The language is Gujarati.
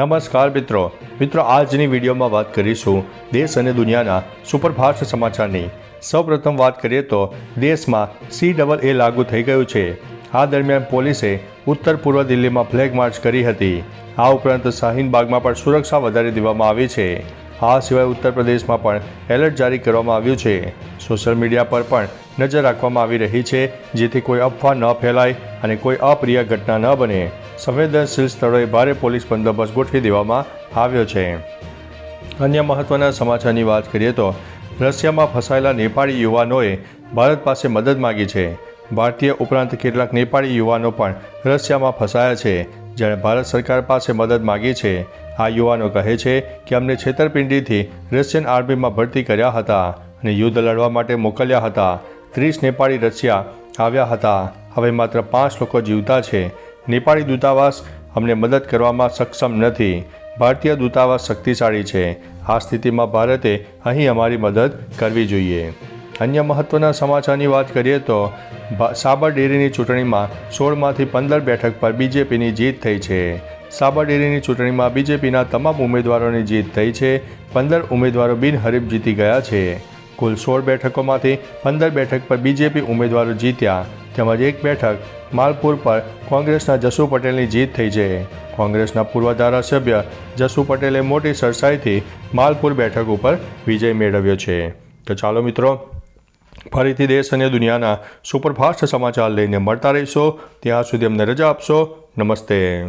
નમસ્કાર મિત્રો. મિત્રો, આજની વિડીયોમાં વાત કરીશું દેશ અને દુનિયાના સુપરફાસ્ટ સમાચારની. સૌપ્રથમ વાત કરીએ તો દેશમાં સી ડબલ એ લાગુ થઈ ગયું છે. આ દરમિયાન પોલીસે ઉત્તર પૂર્વ દિલ્હીમાં ફ્લેગ માર્ચ કરી હતી. આ ઉપરાંત શાહીનબાગમાં પણ સુરક્ષા વધારી દેવામાં આવી છે. આ સિવાય ઉત્તર પ્રદેશમાં પણ એલર્ટ જારી કરવામાં આવ્યું છે. સોશિયલ મીડિયા પર પણ નજર રાખવામાં આવી રહી છે, જેથી કોઈ અફવા ન ફેલાય અને કોઈ અપ્રિય ઘટના ન બને. સંવેદનશીલ સ્થળોએ ભારે પોલીસ બંદોબસ્ત ગોઠવી દેવામાં આવ્યો છે. અન્ય મહત્વના સમાચારની વાત કરીએ તો, રશિયામાં ફસાયેલા નેપાળી યુવાનોએ ભારત પાસે મદદ માગી છે. ભારતીય ઉપરાંત કેટલાક નેપાળી યુવાનો પણ રશિયામાં ફસાયા છે. જ્યારે ભારત સરકાર પાસે મદદ માગી છે, આ યુવાનો કહે છે કે અમને છેતરપિંડીથી રશિયન આર્મીમાં ભરતી કર્યા હતા અને યુદ્ધ લડવા માટે મોકલ્યા હતા. ત્રીસ નેપાળી રશિયા આવ્યા હતા. હવે માત્ર પાંચ લોકો જીવતા છે. નેપાળી દૂતાવાસ અમને મદદ કરવામાં સક્ષમ નથી. ભારતીય દૂતાવાસ શક્તિશાળી છે. આ સ્થિતિમાં ભારતે અહીં અમારી મદદ કરવી જોઈએ. અન્ય મહત્વના સમાચારની વાત કરીએ તો સાબર ડેરીની ચૂંટણીમાં સોળમાંથી પંદર બેઠક પર બીજેપીની જીત થઈ છે. સાબર ડેરીની ચૂંટણીમાં બીજેપીના તમામ ઉમેદવારોની જીત થઈ છે. પંદર ઉમેદવારો બિનહરીફ જીતી ગયા છે. કુલ સોળ બેઠકોમાંથી પંદર બેઠક પર બીજેપી ઉમેદવારો જીત્યા. તેમજ એક બેઠક માલપુર પર કોંગ્રેસના જસુ પટેલની જીત થઈ છે. કોંગ્રેસના પૂર્વ ધારાસભ્ય જસુ પટેલે મોટી સરસાઈથી માલપુર બેઠક ઉપર વિજય મેળવ્યો છે. તો ચાલો મિત્રો, ફરીથી દેશ અને દુનિયાના સુપરફાસ્ટ સમાચાર લઈને મળતા રહીશો. ત્યાં સુધી અમને રજા આપશો. નમસ્તે.